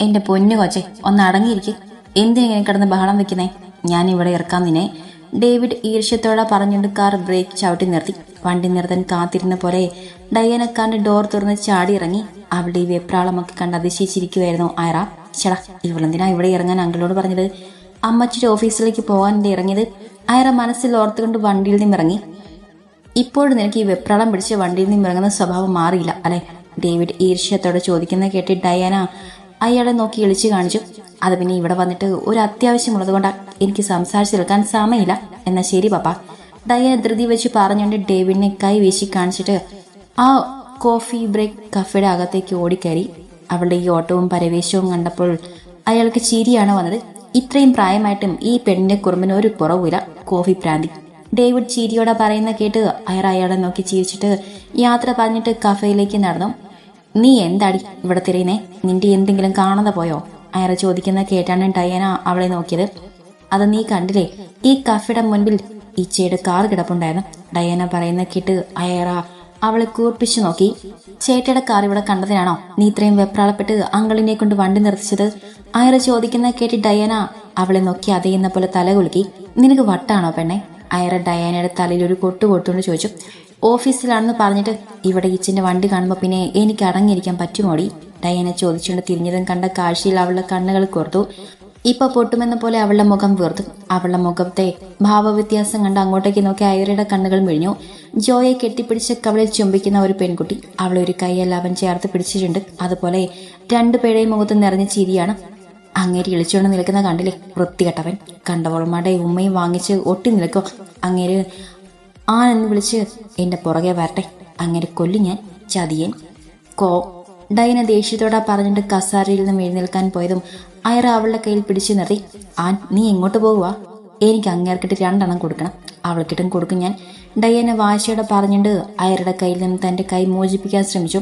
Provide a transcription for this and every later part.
എന്റെ പൊന്നു കൊച്ചെ ഒന്ന് അടങ്ങിയിരിക്കെ. എന്തിനെ കിടന്ന് ബഹളം വെക്കുന്നേ? ഞാൻ ഇവിടെ ഇറക്കാം നിന്നെ. ഡേവിഡ് ഈർഷ്യത്തോടെ പറഞ്ഞുകൊണ്ട് കാർ ബ്രേക്ക് ചവിട്ടി നിർത്തി. വണ്ടി നിർത്താൻ കാത്തിരുന്ന പോലെ ഡയന കാറിന്റെ ഡോർ തുറന്ന് ചാടി ഇറങ്ങി. അവിടെ ഈ വെപ്രാളമൊക്കെ കണ്ട് അതിശയിച്ചിരിക്കുമായിരുന്നു അയറ ചേടാ ഇവളെന്തിനാ ഇവിടെ ഇറങ്ങാൻ അങ്കിളോട് പറഞ്ഞത്? അമ്മച്ചിയുടെ ഓഫീസിലേക്ക് പോകാൻ ഇറങ്ങിയത് അയറ മനസ്സിൽ ഓർത്തുകൊണ്ട് വണ്ടിയിൽ നിന്നും ഇറങ്ങി ഇപ്പോഴും നിനക്ക് ഈ വെപ്രാളം പിടിച്ച് വണ്ടിയിൽ നിന്നും ഇറങ്ങുന്ന സ്വഭാവം മാറിയില്ല അല്ലെ? ഡേവിഡ് ഈർഷ്യത്തോടെ ചോദിക്കുന്ന കേട്ടി ഡയാന അയാളെ നോക്കി ഇളിച്ചു കാണിച്ചു. അത് പിന്നെ ഇവിടെ വന്നിട്ട് ഒരു അത്യാവശ്യമുള്ളത് കൊണ്ടാണ് എനിക്ക് സംസാരിച്ചു നിൽക്കാൻ സമയമില്ല. എന്നാ ശരി പപ്പ. ഡയ ധൃതി വെച്ച് പറഞ്ഞുകൊണ്ട് ഡേവിഡിനെ കൈ വീശി കാണിച്ചിട്ട് ആ കോഫി ബ്രേക്ക് കഫയുടെ അകത്തേക്ക് ഓടിക്കയറി. അവളുടെ ഈ ഓട്ടവും പരവേശവും കണ്ടപ്പോൾ അയാൾക്ക് ചിരിയാണ് വന്നത്. ഇത്രയും പ്രായമായിട്ടും ഈ പെണ്ണിന്റെ കുറുമ്പിന് ഒരു കുറവില്ല കോഫി പ്രാന്തി. ഡേവിഡ് ചിരിയോടെ പറയുന്ന കേട്ട് അയാൾ അയാളെ നോക്കി ചിരിച്ചിട്ട് യാത്ര പറഞ്ഞിട്ട് കഫയിലേക്ക് നടന്നു. നീ എന്താടി ഇവിടെ തിരയുന്നേ? നിന്റെ എന്തെങ്കിലും കാണാതെ പോയോ? അയാൾ ചോദിക്കുന്ന കേട്ടാണ് ഡയന അവളെ നോക്കിയത്. അത് നീ കണ്ടില്ലേ? ഈ കഫയുടെ മുൻപിൽ ഇച്ചയുടെ കാർ കിടപ്പുണ്ടായിരുന്നു. ഡയന പറയുന്ന കേട്ട് അയറ അവളെ കൂർപ്പിച്ചു നോക്കി. ചേട്ടയുടെ കാർ ഇവിടെ കണ്ടതിനാണോ നീ ഇത്രയും വെപ്രാളപ്പെട്ട് അങ്കളിനെ കൊണ്ട് വണ്ടി നിർത്തിച്ചത്? അയറ ചോദിക്കുന്ന കേട്ട് ഡയന അവളെ നോക്കി അതെയെന്ന പോലെ തല കുലുക്കി നിനക്ക് വട്ടാണോ പെണ്ണെ? അയറ ഡയാനയുടെ തലയിൽ ഒരു കൊട്ടു കൊട്ടുകൊണ്ട് ചോദിച്ചു. ഓഫീസിലാണെന്ന് പറഞ്ഞിട്ട് ഇവിടെ ഇച്ചിന്റെ വണ്ടി കാണുമ്പോൾ പിന്നെ എനിക്ക് അടങ്ങിയിരിക്കാൻ പറ്റുമോടി? ഡയനെ ചോദിച്ചുകൊണ്ട് തിരിഞ്ഞതും കണ്ട കാഴ്ചയിൽ അവളുടെ കണ്ണുകൾ കോർത്തു. ഇപ്പൊ പൊട്ടുമെന്ന പോലെ അവളുടെ മുഖം വീർത്തു. അവളുടെ മുഖത്തെ ഭാവവ്യത്യാസം കണ്ട് അങ്ങോട്ടേക്ക് നോക്കി ഐറയുടെ കണ്ണുകൾ മിഴിഞ്ഞു. ജോയെ കെട്ടിപ്പിടിച്ച് കവളിൽ ചുംബിക്കുന്ന ഒരു പെൺകുട്ടി. അവളെ ഒരു കൈയല്ല അവൻ ചേർത്ത് പിടിച്ചിട്ടുണ്ട്. അതുപോലെ രണ്ടു രണ്ടുപേരുടെയും മുഖത്ത് നിറഞ്ഞ ചിരിയാണ്. അങ്ങേരി ഇളിച്ചുകൊണ്ട് നിൽക്കുന്ന കണ്ടില്ലേ? വൃത്തികെട്ടവൻ. കണ്ടവളുമാരുടെ ഉമ്മയും വാങ്ങിച്ച് ഒട്ടി നിൽക്കോ. അങ്ങേര് ആണെന്ന് വിളിച്ച് എന്റെ പുറകെ വരട്ടെ. അങ്ങനെ കൊല്ലി ഞാൻ ചതിയൻ. കോ ഡൈന ദേഷ്യത്തോടെ പറഞ്ഞിട്ട് കസാരയിൽ നിന്നും എഴുന്നേൽക്കാൻ പോയതും അയറ അവളുടെ കയ്യിൽ പിടിച്ചു നിർത്തി. ആൻ നീ എങ്ങോട്ട് പോകുക എനിക്ക് അങ്ങേർക്കിട്ട് രണ്ടെണ്ണം കൊടുക്കണം. അവൾക്കിട്ടും കൊടുക്കും ഞാൻ. ഡയന വാശിയോടെ പറഞ്ഞിട്ട് അയറുടെ കയ്യിൽ നിന്ന് തന്റെ കൈ മോചിപ്പിക്കാൻ ശ്രമിച്ചു.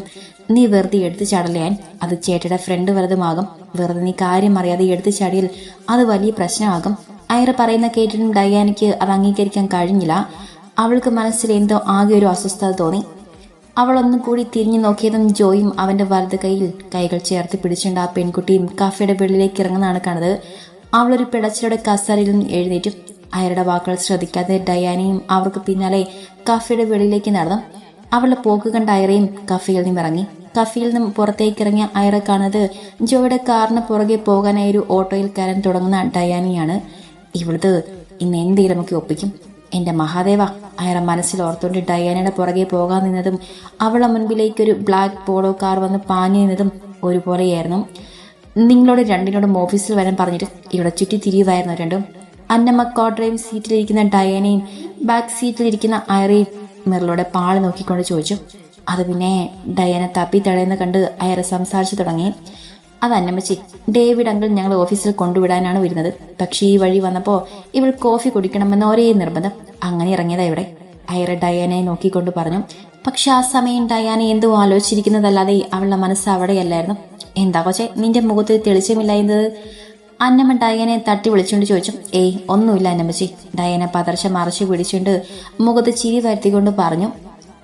നീ വെറുതെ എടുത്ത് ചാടലയാൻ അത് ചേട്ടയുടെ ഫ്രണ്ട് വെറുതുമാകും വെറുതെ നീ കാര്യം അറിയാതെ എടുത്തു ചാടിയൽ അത് വലിയ പ്രശ്നമാകും. അയറ പറയുന്ന കേട്ടിട്ടും ഡയാനയ്ക്ക് അത് അംഗീകരിക്കാൻ കഴിഞ്ഞില്ല. അവൾക്ക് മനസ്സിൽ എന്തോ ആകെ ഒരു അസ്വസ്ഥത തോന്നി. അവൾ ഒന്നും കൂടി തിരിഞ്ഞു നോക്കിയതും ജോയും അവന്റെ വലത് കൈയിൽ കൈകൾ ചേർത്ത് പിടിച്ചുകൊണ്ട് ആ പെൺകുട്ടിയും കഫയുടെ വെള്ളിലേക്ക് ഇറങ്ങുന്നതാണ് കണ്ടത്. അവളൊരു പിടച്ചിലൂടെ കസാരയിൽ നിന്ന് എഴുന്നേറ്റു. അയാളുടെ വാക്കുകൾ ശ്രദ്ധിക്കാതെ ഡയാനയും അവർക്ക് പിന്നാലെ കഫയുടെ വെളിയിലേക്ക് നടന്നു. അവളുടെ പോക്ക് കണ്ട അയറയും കഫയിൽ നിന്നും ഇറങ്ങി. കഫയിൽ നിന്നും പുറത്തേക്ക് ഇറങ്ങിയ അയറ കാണുന്നത് ജോയുടെ കാറിന് പുറകെ പോകാനായി ഒരു ഓട്ടോയിൽ കയറാൻ തുടങ്ങുന്ന ഡയാനിയാണ്. ഇവളത് ഇന്ന് എന്തെങ്കിലുമൊക്കെ ഒപ്പിക്കും. എന്റെ മഹാദേവ അയാളെ മനസ്സിൽ ഓർത്തുകൊണ്ട് ഡയാനയുടെ പുറകെ പോകാൻ നിന്നതും അവളെ മുൻപിലേക്ക് ഒരു ബ്ലാക്ക് പോളോ കാർ വന്ന് പാഞ്ഞു നിന്നതും ഒരുപോലെയായിരുന്നു. നിങ്ങളോട് രണ്ടിനോടും ഓഫീസിൽ വരാൻ പറഞ്ഞിട്ട് ഇവിടെ ചുറ്റി തിരിയുമായിരുന്നു രണ്ടും. അന്നമ്മ കോ ഡ്രൈവിംഗ് സീറ്റിലിരിക്കുന്ന ഡയാനയും ബാക്ക് സീറ്റിലിരിക്കുന്ന അയറയും മിറലോടെ പാൾ നോക്കിക്കൊണ്ട് ചോദിച്ചു. അത് പിന്നെ ഡയാന തപ്പി തടയുന്ന കണ്ട് അയറ സംസാരിച്ചു തുടങ്ങി. അത് അന്നമ്മച്ചി ഡേവിഡ് അങ്കിൾ ഞങ്ങൾ ഓഫീസിൽ കൊണ്ടുവിടാനാണ് വരുന്നത്. പക്ഷേ ഈ വഴി വന്നപ്പോൾ ഇവൾ കോഫി കുടിക്കണമെന്ന് ഒരേ നിർബന്ധം. അങ്ങനെ ഇറങ്ങിയതാ ഇവിടെ. അയറ ഡയാനയെ നോക്കിക്കൊണ്ട് പറഞ്ഞു പക്ഷെ ആ സമയം ഡയാന എന്തോ ആലോചിച്ചിരിക്കുന്നതല്ലാതെ അവളുടെ മനസ്സ് അവിടെയല്ലായിരുന്നു. എന്താ കൊച്ചെ നിന്റെ മുഖത്ത് തെളിച്ചമില്ലായിരുന്നത് അന്നമ്മ ഡയനെ തട്ടി വിളിച്ചുകൊണ്ട് ചോദിച്ചു ഏയ് ഒന്നുമില്ല അന്നമ്മച്ചി. ഡയാന പതർച്ച മറച്ചു പിടിച്ചുകൊണ്ട് മുഖത്ത് ചിരി വരുത്തിക്കൊണ്ട് പറഞ്ഞു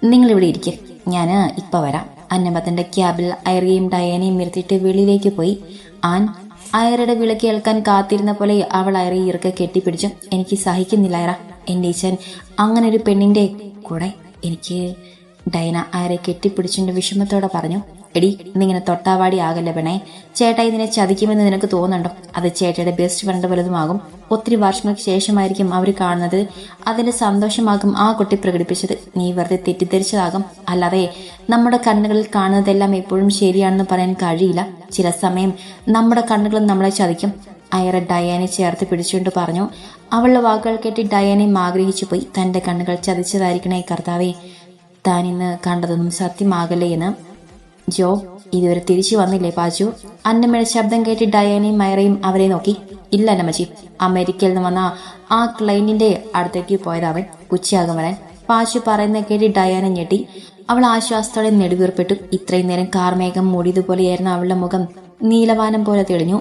നിങ്ങളിവിടെ ഇരിക്കും. ഞാൻ ഇപ്പൊ വരാം. അന്നമ്മത്തിന്റെ ക്യാബിൽ അയറിയും ഡയാനയും ഇരുത്തിയിട്ട് വെളിയിലേക്ക് പോയി. ആൻ അയറുടെ വിള കേൾക്കാൻ കാത്തിരുന്ന പോലെ അവൾ അയറി ഇറുക്കെ കെട്ടിപ്പിടിച്ചു. എനിക്ക് സഹിക്കുന്നില്ല അയറ. എന്റെ ഈശൻ അങ്ങനെ ഒരു പെണ്ണിന്റെ കൂടെ എനിക്ക് ഡയന അയറെ കെട്ടിപ്പിടിച്ചുകൊണ്ട് വിഷമത്തോടെ പറഞ്ഞു. എടി നിങ്ങനെ തൊട്ടാവാടി ആകല്ലേ പെണേ ചേട്ടാ ഇതിനെ ചതിക്കുമെന്ന് നിനക്ക് തോന്നുന്നുണ്ടോ? അത് ചേട്ടയുടെ ബെസ്റ്റ് ഫ്രണ്ട് വലുതുമാകും. ഒത്തിരി വർഷങ്ങൾക്ക് ശേഷമായിരിക്കും അവർ കാണുന്നത്. അതിന്റെ സന്തോഷമാകും ആ കുട്ടി പ്രകടിപ്പിച്ചത്. നീ വെറുതെ തെറ്റിദ്ധരിച്ചതാകും. അല്ലാതെ നമ്മുടെ കണ്ണുകളിൽ കാണുന്നതെല്ലാം എപ്പോഴും ശരിയാണെന്ന് പറയാൻ കഴിയില്ല. ചില സമയം നമ്മുടെ കണ്ണുകളും നമ്മളെ ചതിക്കും. അയറ ഡയാനെ ചേർത്ത് പിടിച്ചുകൊണ്ട് പറഞ്ഞു അവളുടെ വാക്കുകൾ കേട്ട് ഡയാനെ ആഗ്രഹിച്ചു പോയി. തന്റെ കണ്ണുകൾ ചതിച്ചതായിരിക്കണേ കർത്താവേ. താൻ ഇന്ന് കണ്ടതൊന്നും സത്യമാകല്ലേ എന്ന്. ജോ ഇതുവരെ തിരിച്ചു വന്നില്ലേ പാച്ചു അന്നമ്മയുടെ ശബ്ദം കേട്ട് ഡയാനയും മയറയും അവരെ നോക്കി. ഇല്ല അന്നമ്മച്ചി. അമേരിക്കയിൽ നിന്ന് വന്ന ആ ക്ലൈന്റിന്റെ അടുത്തേക്ക് പോയതവൻ ഉച്ചയാകും വരാൻ പാച്ചു പറയുന്ന കേട്ട് ഡയാന ഞെട്ടി. അവൾ ആശ്വാസത്തോടെ നെടുവീർപ്പെട്ടു. ഇത്രയും നേരം കാർമേഘം മൂടിയതുപോലെയായിരുന്ന അവളുടെ മുഖം. നീലവാനം പോലെ തെളിഞ്ഞു.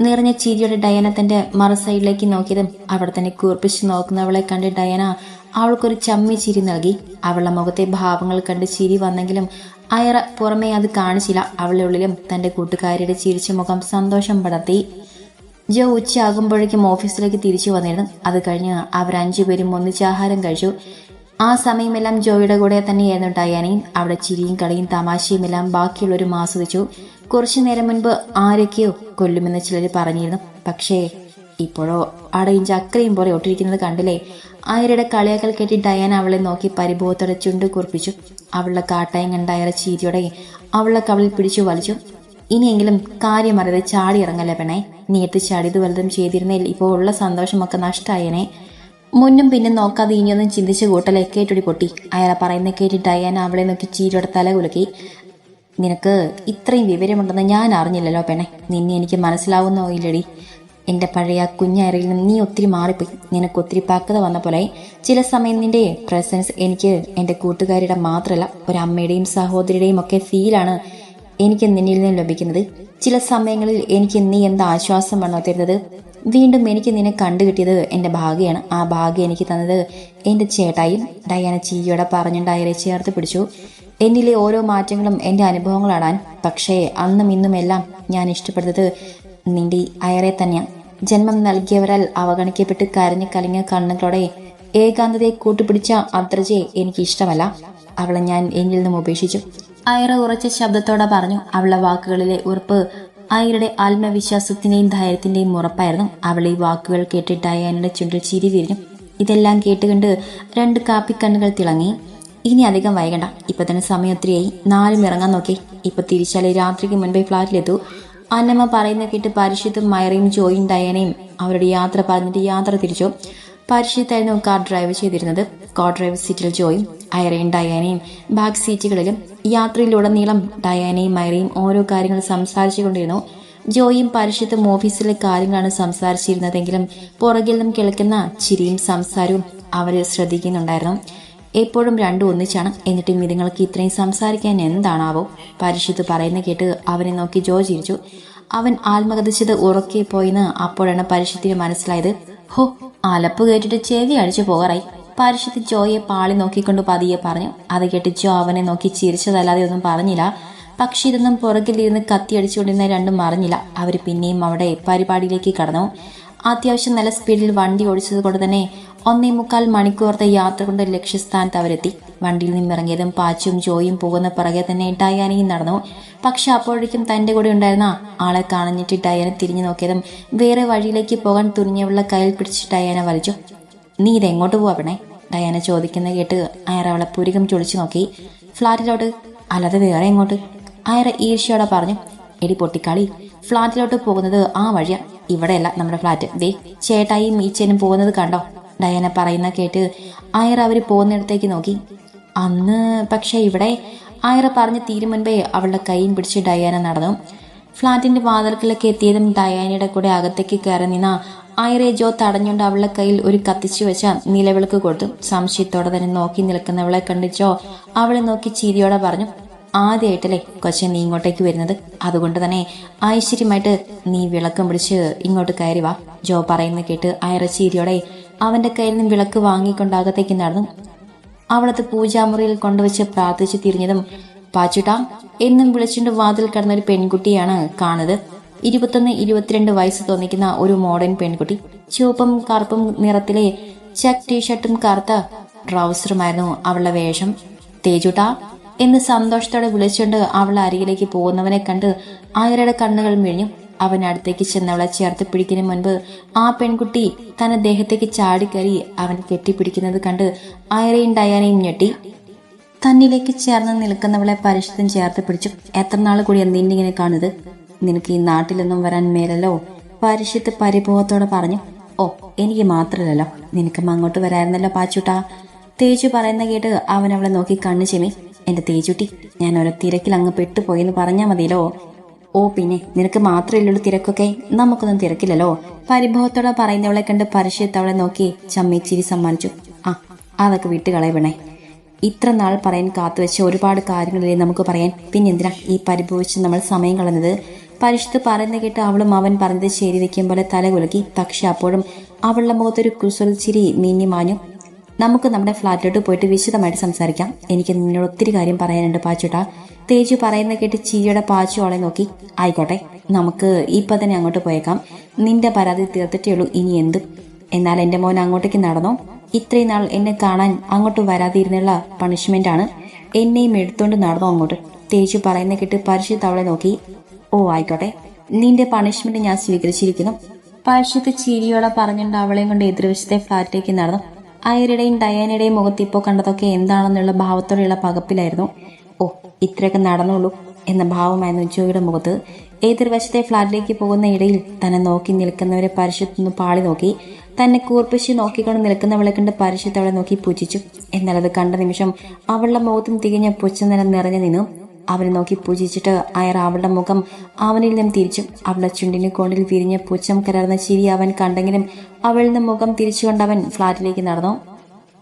നിറഞ്ഞ ചിരിയുടെ ഡയന തന്റെ മറു സൈഡിലേക്ക് നോക്കിയതും അവിടെ തന്നെ കൂർപ്പിച്ച് നോക്കുന്നവളെ കണ്ട് ഡയന അവൾക്കൊരു ചമ്മി ചിരി നൽകി. അവളുടെ മുഖത്തെ ഭാവങ്ങൾ കണ്ട് ചിരി വന്നെങ്കിലും അയറ പുറമേ അത് കാണിച്ചില്ല. അവളുടെ ഉള്ളിലും തന്റെ കൂട്ടുകാരിയുടെ ചിരിച്ച മുഖം സന്തോഷം പടർത്തി. ജോ ഉച്ചയാകുമ്പോഴേക്കും ഓഫീസിലേക്ക് തിരിച്ചു വന്നിരുന്നു. അത് കഴിഞ്ഞ് അവർ അഞ്ചുപേരും ഒന്നിച്ച് ആഹാരം കഴിച്ചു. ആ സമയമെല്ലാം ജോയുടെ കൂടെ തന്നെയായിരുന്നു ഡയാനയും അവിടെ ചിരിയും കളിയും തമാശയും എല്ലാം ബാക്കിയുള്ളവരും ആസ്വദിച്ചു. കുറച്ചു നേരം മുൻപ് ആരൊക്കെയോ കൊല്ലുമെന്ന് ചിലർ പറഞ്ഞിരുന്നു. പക്ഷേ ഇപ്പോഴോ അടയും ചക്രയും പോലെ ഒട്ടിരിക്കുന്നത് കണ്ടില്ലേ? ആയരുടെ കളിയാക്കൽ കെട്ടി ഡയാന അവളെ നോക്കി പരിഭവത്തോടെ ചുണ്ടു കുറിപ്പിച്ചു. അവളുടെ കാട്ടായം കണ്ട അയറ ചീരിയോടെ അവളുടെ കവളിൽ പിടിച്ചു വലിച്ചു. ഇനിയെങ്കിലും കാര്യം ചാടി ഇറങ്ങല്ലേ പെണേ നീട്ട് ചാടിയത് വലുതും ചെയ്തിരുന്നേൽ ഇപ്പോൾ ഉള്ള സന്തോഷമൊക്കെ നഷ്ടമായേനെ മുന്നും പിന്നും നോക്കാതെ ഇനിയൊന്നും ചിന്തിച്ച് കൂട്ടലെ കേട്ടുടി പൊട്ടി. അയാളെ പറയുന്ന കേട്ടി ഡയാന അവളെ നോക്കി ചീരിയുടെ തല കുലുക്കി. നിനക്ക് ഇത്രയും വിവരമുണ്ടെന്ന് ഞാൻ അറിഞ്ഞില്ലല്ലോ പെണ്ണെ. നിന്നെ എനിക്ക് മനസ്സിലാവുന്നോ ഇല്ലടി എന്റെ പഴയ കുഞ്ഞയറിയിൽ നിന്ന് നീ ഒത്തിരി മാറിപ്പോയി. നിനക്ക് ഒത്തിരി പാക്കത വന്ന പോലെ ചില സമയം നിന്റെ പ്രസൻസ് എനിക്ക് എന്റെ കൂട്ടുകാരിയുടെ മാത്രമല്ല ഒരു അമ്മയുടെയും സഹോദരിയുടെയും ഒക്കെ ഫീലാണ് എനിക്ക് നിന്നിൽ നിന്ന് ലഭിക്കുന്നത്. ചില സമയങ്ങളിൽ എനിക്ക് നീ എന്ത് ആശ്വാസമാണോ തരുന്നത്? വീണ്ടും എനിക്ക് നിന്നെ കണ്ടു കിട്ടിയത് എന്റെ ഭാഗ്യമാണ് ആ ഭാഗ്യം എനിക്ക് തന്നത് എന്റെ ചേട്ടായും ഡയാന ചീയോടെ പറഞ്ഞുണ്ടായരെ ചേർത്ത് പിടിച്ചു. എന്നിലെ ഓരോ മാറ്റങ്ങളും എന്റെ അനുഭവങ്ങളാണ്. പക്ഷേ അന്നും ഇന്നും എല്ലാം ഞാൻ ഇഷ്ടപ്പെടുന്നത് നിന്റെ അയറെ തന്നെയാണ് ജന്മം നൽകിയവരാൽ അവഗണിക്കപ്പെട്ട് കരഞ്ഞു കലിഞ്ഞ കണ്ണുകളോടെ ഏകാന്തതയെ കൂട്ടുപിടിച്ച അദ്രജയെ എനിക്ക് ഇഷ്ടമല്ല അവളെ ഞാൻ എന്നിൽ നിന്നും ഉപേക്ഷിച്ചു. അയറ ഉറച്ച ശബ്ദത്തോടെ പറഞ്ഞു അവളെ വാക്കുകളിലെ ഉറപ്പ് അയറുടെ ആത്മവിശ്വാസത്തിന്റെയും ധൈര്യത്തിന്റെയും ഉറപ്പായിരുന്നു. അവൾ ഈ വാക്കുകൾ കേട്ടിട്ട് അയാനുടെ ചുണ്ടിൽ ചിരി വിരിഞ്ഞു. ഇതെല്ലാം കേട്ടുകൊണ്ട് രണ്ട് കാപ്പിക്കണ്ണുകൾ തിളങ്ങി. ഇനി അധികം വൈകണ്ട. ഇപ്പൊ തന്നെ സമയം ഒത്തിരിയായി. നാലും ഇറങ്ങാൻ നോക്കി. ഇപ്പൊ തിരിച്ചാലേ രാത്രിക്ക് മുൻപേ ഫ്ലാറ്റിലെത്തൂ. അന്നമ്മ പറയുന്ന കേട്ട് പരിശുദ്ധം മയറിയും ജോയും ഡയനയും അവരുടെ യാത്ര പറഞ്ഞിട്ട് യാത്ര തിരിച്ചു. പരിശുദ്ധായിരുന്നു കാർ ഡ്രൈവ് ചെയ്തിരുന്നത്. കാർ ഡ്രൈവ് സീറ്റിൽ ജോയും അയറയും ഡയാനയും ബാക്ക് സീറ്റുകളിലും യാത്രയിലുടനീളം ഡയാനയും അയറയും ഓരോ കാര്യങ്ങൾ സംസാരിച്ചുകൊണ്ടിരുന്നു. ജോയും പരിശുദ്ധം ഓഫീസിലെ കാര്യങ്ങളാണ് സംസാരിച്ചിരുന്നതെങ്കിലും പുറകിൽ നിന്നും കേൾക്കുന്ന ചിരിയും സംസാരവും അവർ ശ്രദ്ധിക്കുന്നുണ്ടായിരുന്നു. എപ്പോഴും രണ്ടും ഒന്നിച്ചാണ്. എന്നിട്ടും ഇതുങ്ങൾക്ക് ഇത്രയും സംസാരിക്കാൻ എന്താണാവോ? പരിശുദ്ധ പറയുന്ന കേട്ട് അവനെ നോക്കി ജോ ചിരിച്ചു. അവൻ ആത്മകഥിച്ചത് ഉറക്കെ പോയിന്ന് അപ്പോഴാണ് പരിശുദ്ധിന് മനസ്സിലായത്. ഹോ അലപ്പ് കേട്ടിട്ട് ചെവി അടിച്ചു പോകാറായി. പരിശുദ്ധ ജോയെ പാളി നോക്കിക്കൊണ്ട് പതിയെ പറഞ്ഞു. അത് കേട്ട് ജോ അവനെ നോക്കി ചിരിച്ചതല്ലാതെ ഒന്നും പറഞ്ഞില്ല. പക്ഷെ ഇതൊന്നും പുറകിലിരുന്ന് കത്തിയടിച്ചുകൊണ്ടിരുന്ന രണ്ടും മറിഞ്ഞില്ല. അവർ പിന്നെയും അവിടെ പരിപാടിയിലേക്ക് കടന്നു. അത്യാവശ്യം നല്ല സ്പീഡിൽ വണ്ടി ഓടിച്ചത് കൊണ്ട് തന്നെ ഒന്നേ മുക്കാൽ മണിക്കൂറത്തെ യാത്ര കൊണ്ട് ലക്ഷ്യസ്ഥാനത്ത് അവരെത്തി. വണ്ടിയിൽ നിന്നിറങ്ങിയതും പാച്ചും ജോയും പോകുന്ന പിറകെ തന്നെ ഡയാനയും നടന്നു. പക്ഷെ അപ്പോഴേക്കും തന്റെ കൂടെ ഉണ്ടായിരുന്ന ആളെ കാണഞ്ഞിട്ട് ഡയാന തിരിഞ്ഞു നോക്കിയതും വേറെ വഴിയിലേക്ക് പോകാൻ തുനിഞ്ഞവളുടെ കയ്യിൽ പിടിച്ച് ഡയാന വലിച്ചു. നീ ഇതെങ്ങോട്ട് പോവണേ ഡയാന ചോദിക്കുന്ന കേട്ട് അയർ അവളെ പുരികം ചൊളിച്ചു നോക്കി. ഫ്ലാറ്റിലോട്ട്? അല്ലാതെ വേറെ എങ്ങോട്ട്? അയർ ഈർഷ്യയോടെ പറഞ്ഞു. എടി പൊട്ടിക്കാളി ഫ്ലാറ്റിലോട്ട് പോകുന്നത് ആ വഴിയാ. ഇവിടെയല്ല നമ്മുടെ ഫ്ലാറ്റ്. ദേ ചേട്ടായും ഈച്ചേനും പോകുന്നത് കണ്ടോ? ഡയാന പറയുന്ന കേട്ട് അയർ അവർ പോകുന്നിടത്തേക്ക് നോക്കി. അന്ന് പക്ഷേ ഇവിടെ അയറ പറഞ്ഞ് തീരും മുൻപേ അവളുടെ കൈയും പിടിച്ച് ഡയാന നടന്നു. ഫ്ലാറ്റിന്റെ വാതിൽക്കിലൊക്കെ എത്തിയതും ഡയാനയുടെ കൂടെ അകത്തേക്ക് കയറി നിന്ന അയറെ ജോ തടഞ്ഞുകൊണ്ട് അവളുടെ കയ്യിൽ ഒരു കത്തിച്ചു വെച്ച നിലവിളക്ക് കൊടുത്തു. സംശയത്തോടെ തന്നെ നോക്കി നിൽക്കുന്നവളെ കണ്ട് ജോ അവളെ നോക്കി ചീരിയോടെ പറഞ്ഞു ആദ്യമായിട്ടല്ലേ കൊച്ചൻ നീ ഇങ്ങോട്ടേക്ക് വരുന്നത്? അതുകൊണ്ട് തന്നെ ഐശ്വര്യമായിട്ട് നീ വിളക്കം പിടിച്ച് ഇങ്ങോട്ട് കയറി വാ. ജോ പറയുന്ന കേട്ട് അയറച്ചീരിയോടെ ചിരിയോടെ അവന്റെ കയ്യിൽ നിന്ന് വിളക്ക് വാങ്ങിക്കൊണ്ടാകത്തേക്ക് നടന്നു. അവളത് പൂജാമുറിയിൽ കൊണ്ടുവച്ച് പ്രാർത്ഥിച്ച് തിരിഞ്ഞതും പാച്ചുട്ട എന്നും വിളിച്ചുകൊണ്ട് വാതിൽ കടന്ന ഒരു പെൺകുട്ടിയാണ് കാണുന്നത്. ഇരുപത്തൊന്ന് ഇരുപത്തിരണ്ട് വയസ്സ് തോന്നിക്കുന്ന ഒരു മോഡേൺ പെൺകുട്ടി. ചുവപ്പും കറുപ്പും നിറത്തിലെ ചെക്ക് ടീഷർട്ടും കറുത്ത ട്രൗസറുമായിരുന്നു അവളുടെ വേഷം. തേജുട്ടാ എന്ന് സന്തോഷത്തോടെ വിളിച്ചുകൊണ്ട് അവൾ അരികിലേക്ക് പോകുന്നവനെ കണ്ട് ആയരുടെ കണ്ണുകൾ മിഴിഞ്ഞു അവൻ അടുത്തേക്ക് ചെന്നവളെ ചേർത്ത് പിടിക്കുന്നതിന് മുൻപ് ആ പെൺകുട്ടി തന്റെ ദേഹത്തേക്ക് ചാടിക്കയറി അവൻ കെട്ടിപ്പിടിക്കുന്നത് കണ്ട് ആയറയും ഡയാനയും ഞെട്ടി. തന്നിലേക്ക് ചേർന്ന് നിൽക്കുന്നവളെ പരിശുദ്ധം ചേർത്ത് പിടിച്ചു. എത്ര നാൾ കൂടിയാ നിന്നിങ്ങനെ കാണുന്നത്? നിനക്ക് ഈ നാട്ടിലൊന്നും വരാൻ മേലല്ലോ? പരിശുദ്ധ പരിഭവത്തോടെ പറഞ്ഞു. ഓ എനിക്ക് മാത്രമല്ലല്ലോ നിനക്കും അങ്ങോട്ട് വരായിരുന്നല്ലോ പാച്ചുട്ടാ. തേച്ചു പറയുന്ന കേട്ട് അവൻ അവളെ നോക്കി കണ്ണു ചെമി എന്റെ തേജുട്ടി ഞാൻ ഓരോ തിരക്കിൽ അങ്ങ് പെട്ടുപോയെന്ന് പറഞ്ഞാൽ മതിയല്ലോ. ഓ പിന്നെ നിനക്ക് മാത്രമല്ലുള്ളൂ തിരക്കൊക്കെ? നമുക്കൊന്നും തിരക്കില്ലല്ലോ. പരിഭവത്തോടെ പറയുന്നവളെ കണ്ട് പരിശയത്തവളെ നോക്കി ചമ്മിച്ചിരി സമ്മാനിച്ചു. ആ അതൊക്കെ വിട്ടുകളയണേ ഇത്ര നാൾ പറയാൻ കാത്തുവെച്ച ഒരുപാട് കാര്യങ്ങളില്ലേ നമുക്ക് പറയാൻ? പിന്നെ എന്തിനാ ഈ പരിഭവിച്ച് നമ്മൾ സമയം കളഞ്ഞത്? പരിശുദ്ധ പറയുന്ന കേട്ട് അവളും അവൻ പറഞ്ഞത് ശരി വെക്കും പോലെ തല കുലുക്കി പക്ഷെ അപ്പോഴും അവളുടെ മുഖത്തൊരു കുസൃതി ചിരി മിന്നി മാഞ്ഞു നമുക്ക് നമ്മുടെ ഫ്ലാറ്റിലോട്ട് പോയിട്ട് വിശദമായിട്ട് സംസാരിക്കാം. എനിക്ക് നിന്നോട് ഒത്തിരി കാര്യം പറയാനുണ്ട് പാച്ചുട്ടാ. തേജു പറയുന്ന കേട്ട് ചിരിയുടെ പാച്ചു അവളെ നോക്കി. ആയിക്കോട്ടെ നമുക്ക് ഇപ്പൊ തന്നെ അങ്ങോട്ട് പോയേക്കാം. നിന്റെ പരാതി തീർത്തിട്ടേ ഉള്ളൂ ഇനി എന്ത്? എന്നാൽ എന്റെ മോൻ അങ്ങോട്ടേക്ക് നടന്നോ? ഇത്രയും നാൾ എന്നെ കാണാൻ അങ്ങോട്ട് വരാതിരുന്നുള്ള ആണ് എന്നെയും എടുത്തോണ്ട് നടന്നോ അങ്ങോട്ട്? തേജു പറയുന്ന കേട്ട് പരിശുദ്ധ അവളെ നോക്കി. ഓ ആയിക്കോട്ടെ നിന്റെ പണിഷ്മെന്റ് ഞാൻ സ്വീകരിച്ചിരിക്കുന്നു. പരിശുദ്ധ ചിരിയോടെ പറഞ്ഞുകൊണ്ട് അവളെയും കൊണ്ട് എതിർവശത്തെ ഫ്ലാറ്റിലേക്ക് നടന്നു. അയരുടെയും ഡയാനയുടെയും മുഖത്ത് ഇപ്പോൾ കണ്ടതൊക്കെ എന്താണെന്നുള്ള ഭാവത്തോടെയുള്ള പകപ്പിലായിരുന്നു. ഓ ഇത്രയൊക്കെ നടന്നുള്ളൂ എന്ന ഭാവമായിരുന്നു ജോയുടെ മുഖത്ത്. എതിർവശത്തെ ഫ്ലാറ്റിലേക്ക് പോകുന്ന ഇടയിൽ തന്നെ നോക്കി നിൽക്കുന്നവരെ പരിശുദ്ധൊന്ന് പാളി നോക്കി തന്നെ കൂർപ്പിച്ച് നോക്കിക്കൊണ്ട് നിൽക്കുന്നവളെ കണ്ട് അവളെ നോക്കി പുച്ഛിച്ചു എന്നാൽ അത് കണ്ട നിമിഷം അവളുടെ മുഖത്തും തികഞ്ഞ പുച്ഛനിലം നിറഞ്ഞു നിന്നു. അവനെ നോക്കി പൂജിച്ചിട്ട് അയാൾ അവളുടെ മുഖം അവനിൽ നിന്നും തിരിച്ചു. അവളുടെ ചുണ്ടിന് കോണിൽ വിരിഞ്ഞ പുച്ഛം കലർന്ന ചിരി അവൻ കണ്ടെങ്കിലും അവളിൽ നിന്ന് മുഖം തിരിച്ചുകൊണ്ടവൻ ഫ്ലാറ്റിലേക്ക് നടന്നു.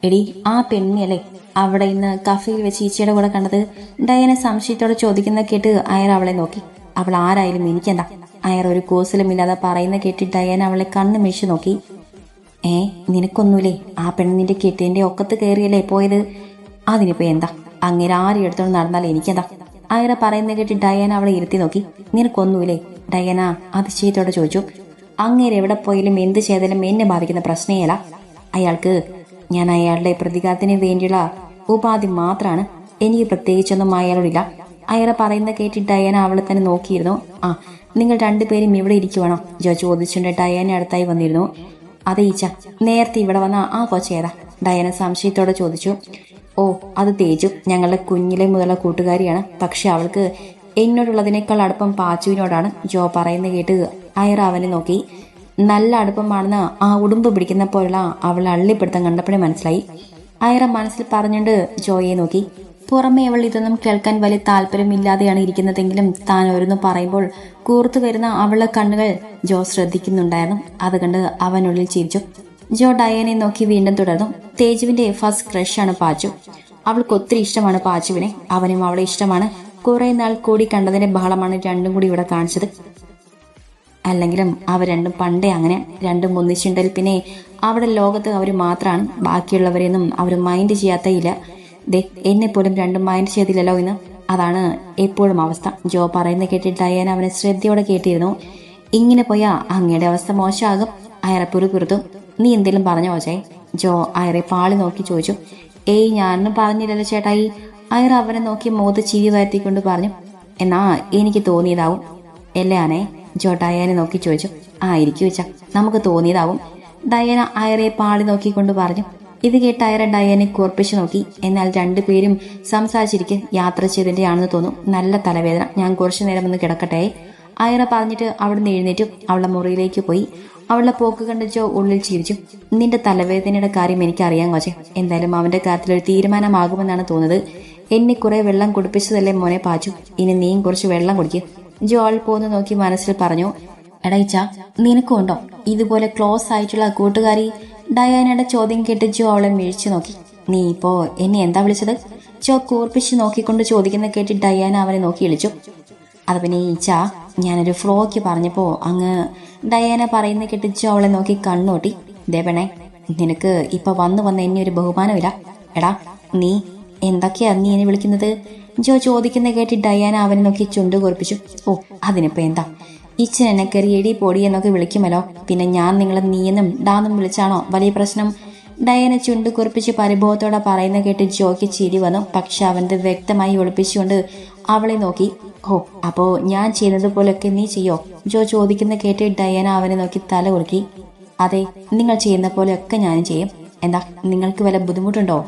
എടി ആ പെണ്ണിയല്ലേ അവിടെ ഇന്ന് കഫയിൽ വെച്ച് ഈച്ചയുടെ കൂടെ കണ്ടത് ഡയനെ സംശയത്തോടെ ചോദിക്കുന്ന കേട്ട് അയർ അവളെ നോക്കി. അവൾ ആരായാലും എനിക്കെന്താ? അയർ ഒരു കോസലുമില്ലാതെ പറയുന്ന കേട്ട് ഡയൻ അവളെ കണ്ണ് മേശു നോക്കി. ഏ നിനക്കൊന്നുമില്ലേ? ആ പെണ്ണ് നിന്റെ കെട്ടിന്റെ ഒക്കത്ത് കയറിയല്ലേ പോയത്? അതിനിപ്പോ എന്താ? അങ്ങനെ ആരും എടുത്തോണ്ട് നടന്നാൽ എനിക്കെന്താ? അയറ പറയുന്നത് കേട്ട് ഡയന അവളെ ഇരുത്തി നോക്കി. നിനക്കൊന്നുമില്ലേ ഡയന അതിശയത്തോടെ ചോദിച്ചു. അങ്ങേര് എവിടെ പോയാലും എന്ത് ചെയ്താലും എന്നെ ബാധിക്കുന്ന പ്രശ്നമല്ല അയാൾക്ക് ഞാൻ അയാളുടെ പ്രതികാരത്തിന് വേണ്ടിയുള്ള ഉപാധി മാത്രമാണ് എനിക്ക് പ്രത്യേകിച്ചൊന്നും അയാളോടില്ല. അയാളെ പറയുന്ന കേട്ട് ഡയന അവളെ തന്നെ നോക്കിയിരുന്നു. ആ നിങ്ങൾ രണ്ടുപേരും ഇവിടെ ഇരിക്കുവാണോ? ജോ ചോദിച്ചുകൊണ്ട് ഡയന അടുത്തായി വന്നിരുന്നു. അതെ ഈച്ച. നേരത്തെ ഇവിടെ വന്ന ആ കൊച്ചേതാ? ഡയന സംശയത്തോടെ ചോദിച്ചു. ഓ അത് തേജു. ഞങ്ങളുടെ കുഞ്ഞിലെ മുതലുള്ള കൂട്ടുകാരിയാണ്. പക്ഷെ അവൾക്ക് എന്നോടുള്ളതിനേക്കാൾ അടുപ്പം പാച്ചുവിനോടാണ്. ജോ പറയുന്ന കേട്ട് അയറ അവനെ നോക്കി. നല്ല അടുപ്പമാണെന്ന് ആ ഉടുമ്പ് പിടിക്കുന്ന പോലുള്ള അവൾ അള്ളിപ്പിടുത്തം കണ്ടപ്പോഴേ മനസ്സിലായി. അയറ മനസ്സിൽ പറഞ്ഞുകൊണ്ട് ജോയെ നോക്കി. പുറമെ അവൾ ഇതൊന്നും കേൾക്കാൻ വലിയ താല്പര്യമില്ലാതെയാണ് ഇരിക്കുന്നതെങ്കിലും താൻ ഓരോന്ന് പറയുമ്പോൾ കൂർത്തു വരുന്ന അവളുടെ കണ്ണുകൾ ജോ ശ്രദ്ധിക്കുന്നുണ്ടായിരുന്നു. അത് കണ്ട് അവനുള്ളിൽ ചിരിച്ചു. ജോ ഡയനെ നോക്കി വീണ്ടും തുടർന്നു. തേജുവിന്റെ ഫസ്റ്റ് ക്രഷാണ് പാച്ചു. അവൾക്ക് ഒത്തിരി ഇഷ്ടമാണ് പാച്ചുവിനെ. അവനും അവളെ ഇഷ്ടമാണ്. കുറെ നാൾ കൂടി കണ്ടതിന്റെ ബഹളമാണ് രണ്ടും കൂടി ഇവിടെ കാണിച്ചത്. അല്ലെങ്കിലും അവർ രണ്ടും പണ്ടേ അങ്ങനെ രണ്ടും ഒന്നിച്ചുണ്ടെങ്കിൽ പിന്നെ അവിടെ ലോകത്ത് അവർ മാത്രമാണ് ബാക്കിയുള്ളവരെയൊന്നും അവർ മൈൻഡ് ചെയ്യാത്തയില്ല. ദേ എന്നെ പോലും രണ്ടും മൈൻഡ് ചെയ്തില്ലല്ലോ ഇന്ന്. അതാണ് എപ്പോഴും അവസ്ഥ. ജോ പറയുന്ന കേട്ടിട്ട് ഡയാൻ അവനെ ശ്രദ്ധയോടെ കേട്ടിരുന്നു. ഇങ്ങനെ പോയാൽ അങ്ങയുടെ അവസ്ഥ മോശമാകും. അയാളെ പുറത്തു നീ എന്തെങ്കിലും പറഞ്ഞോ ഓച്ചേ ജോ അയറെ പാളി നോക്കി ചോദിച്ചു. ഏയ് ഞാനൊന്നും പറഞ്ഞില്ലല്ലോ ചേട്ടായി. അയർ അവനെ നോക്കി മുഖത്ത് ചിരി വരുത്തിക്കൊണ്ട് പറഞ്ഞു എന്നാ എനിക്ക് തോന്നിയതാവും. എല്ലാനേ? ജോ ഡയാനെ നോക്കി ചോദിച്ചു. ആ ഇരിക്കു വെച്ച നമുക്ക് തോന്നിയതാവും. ഡയന അയറെ പാളി നോക്കിക്കൊണ്ട് പറഞ്ഞു. ഇത് കേട്ട് അയറ ഡയനെ കുർപ്പിച്ചു നോക്കി. എന്നാൽ രണ്ടുപേരും സംസാരിച്ചിരിക്കെ യാത്ര ചെയ്തതിന്റെ ആണെന്ന് തോന്നും നല്ല തലവേദന. ഞാൻ കുറച്ചു നേരം ഒന്ന് കിടക്കട്ടെ. അയറ പറഞ്ഞിട്ട് അവിടുന്ന് എഴുന്നേറ്റ്. അവളുടെ മുറിയിലേക്ക് പോയി. അവളുടെ പോക്ക് കണ്ടിച്ചോ ഉള്ളിൽ ചിരിച്ചു. നിന്റെ തലവേദനയുടെ കാര്യം എനിക്ക് അറിയാം കൊച്ചെ. എന്തായാലും അവന്റെ കാര്യത്തിൽ ഒരു തീരുമാനമാകുമെന്നാണ് തോന്നുന്നത്. എന്നെ കുറെ വെള്ളം കുടിപ്പിച്ചതല്ലേ മോനെ പാച്ചു. ഇനി നീയും കുറച്ച് വെള്ളം കുടിക്കും. ജോൾ പോന്ന് നോക്കി മനസ്സിൽ പറഞ്ഞു എടയിച്ച നിനക്കുണ്ടോ ഇതുപോലെ ക്ലോസ് ആയിട്ടുള്ള കൂട്ടുകാരി? ഡയാനയുടെ ചോദ്യം കേട്ട് ജോ അവളെ മിഴിച്ചു നോക്കി. നീ ഇപ്പോ എന്നെ എന്താ വിളിച്ചത്? ജോ കൂർപ്പിച്ച് നോക്കിക്കൊണ്ട് ചോദിക്കുന്ന കേട്ട് ഡയാന അവനെ നോക്കി വിളിച്ചു അത് ഈച്ച ഞാനൊരു ഫ്രോക്ക് പറഞ്ഞപ്പോ അങ്ങ് ഡയാന പറയുന്ന കെട്ടിച്ചു അവളെ നോക്കി കണ്ണോട്ടി. ദേവണേ നിനക്ക് ഇപ്പൊ വന്നു വന്ന എന്നെ ഒരു ബഹുമാനമില്ല. എടാ നീ എന്തൊക്കെയാ നീ എന്നെ വിളിക്കുന്നത്? ജോ ചോദിക്കുന്ന കേട്ടി ഡയാന അവനെ നോക്കി ചുണ്ടു കുറിപ്പിച്ചു. ഓ അതിനിപ്പോ എന്താ? ഇച്ചൻ എന്നെ കയറി എടി പൊടി എന്നൊക്കെ വിളിക്കുമല്ലോ. പിന്നെ ഞാൻ നിങ്ങളെ നീയെന്നും ഡാന്നും വിളിച്ചാണോ? വലിയ പ്രശ്നം. ഡയന ചുണ്ട് കുറിപ്പിച്ച് പരിഭവത്തോടെ പറയുന്ന കേട്ട് ജോയ്ക്ക് ചിരി വന്നു. പക്ഷെ അവന്റെ വ്യക്തമായി ഒളിപ്പിച്ചുകൊണ്ട് അവളെ നോക്കി. ഓ അപ്പോ ഞാൻ ചെയ്യുന്നത് പോലെയൊക്കെ നീ ചെയ്യോ? ജോ ചോദിക്കുന്ന കേട്ട് ഡയാന അവനെ നോക്കി തല കുലുക്കി. അതെ നിങ്ങൾ ചെയ്യുന്ന പോലെയൊക്കെ ഞാനും ചെയ്യും. എന്താ നിങ്ങൾക്ക് വല്ല ബുദ്ധിമുട്ടുണ്ടോ?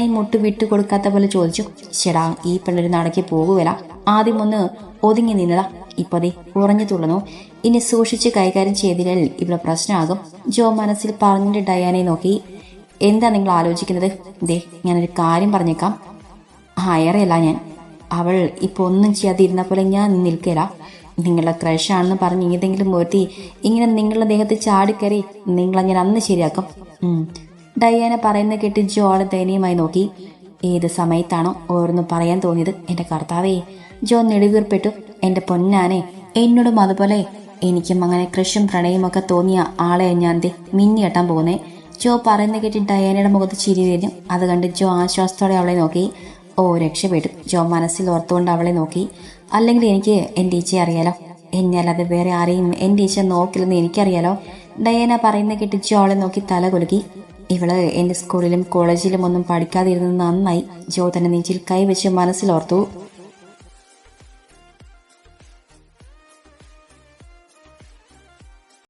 ഈ മുട്ട് വിട്ടു കൊടുക്കാത്ത പോലെ ചോദിച്ചു. ചേടാ ഈ പെണ്ണൊരു നടക്കി പോകുകയില്ല ആദ്യം ഒന്ന് ഒതുങ്ങി നിന്നതാ. ഇപ്പൊ അതെ ഉറഞ്ഞു തുള്ളുന്നു. ഇനി സൂക്ഷിച്ച് കൈകാര്യം ചെയ്തില്ലെങ്കിൽ ഇവിടെ പ്രശ്നമാകും. ജോ മനസ്സിൽ പറഞ്ഞിട്ട് ഡയാനെ നോക്കി. എന്താ നിങ്ങൾ ആലോചിക്കുന്നത്? ദേ ഞാനൊരു കാര്യം പറഞ്ഞേക്കാം. ഹയറയല്ല ഞാൻ. അവൾ ഇപ്പൊ ഒന്നും ചെയ്യാതിരുന്ന പോലെ ഞാൻ നിൽക്കില്ല നിങ്ങളുടെ ക്രഷാണെന്ന് പറഞ്ഞ് ഏതെങ്കിലും ഒരുത്തി ഇങ്ങനെ നിങ്ങളുടെ ദേഹത്ത് ചാടിക്കറി നിങ്ങളെ ഞാൻ അന്ന് ശരിയാക്കും. ഡയാന പറയുന്ന കേട്ട് ജോ ആളെ ദയനീയമായി നോക്കി. ഏത് സമയത്താണോ ഓരോന്ന് പറയാൻ തോന്നിയത് എന്റെ കർത്താവേ. ജോ നെടുവീർപ്പെട്ടു. എന്റെ പൊന്നാനെ എന്നോടും അതുപോലെ. എനിക്കും അങ്ങനെ കൃഷും പ്രണയമൊക്കെ തോന്നിയ ആളെ ഞാൻ ദേ മിന്നി കെട്ടാൻ പോകുന്നേ. ജോ പറയുന്ന കേട്ട് ഡയാനയുടെ മുഖത്ത് ചിരി വരും അത് കണ്ട് ജോ ആശ്വാസത്തോടെ അവളെ നോക്കി. ഓ രക്ഷപ്പെട്ടു. ജോ മനസ്സിൽ ഓർത്തുകൊണ്ട് അവളെ നോക്കി. അല്ലെങ്കിൽ എനിക്ക് എന്റെ ഈച്ചയെ അറിയാലോ? എന്നെ അല്ലാതെ വേറെ ആരെയും എന്റെ ഈച്ച നോക്കില്ലെന്ന് എനിക്കറിയാലോ? ഡയാന പറയുന്ന കേട്ട് ജോ അവളെ നോക്കി തല കുലുക്കി. ഇവൾ എന്റെ സ്കൂളിലും കോളേജിലും ഒന്നും പഠിക്കാതിരുന്നത് നന്നായി. ജോ തന്നെ നെഞ്ചിൽ കൈവച്ച് മനസ്സിലോർത്തു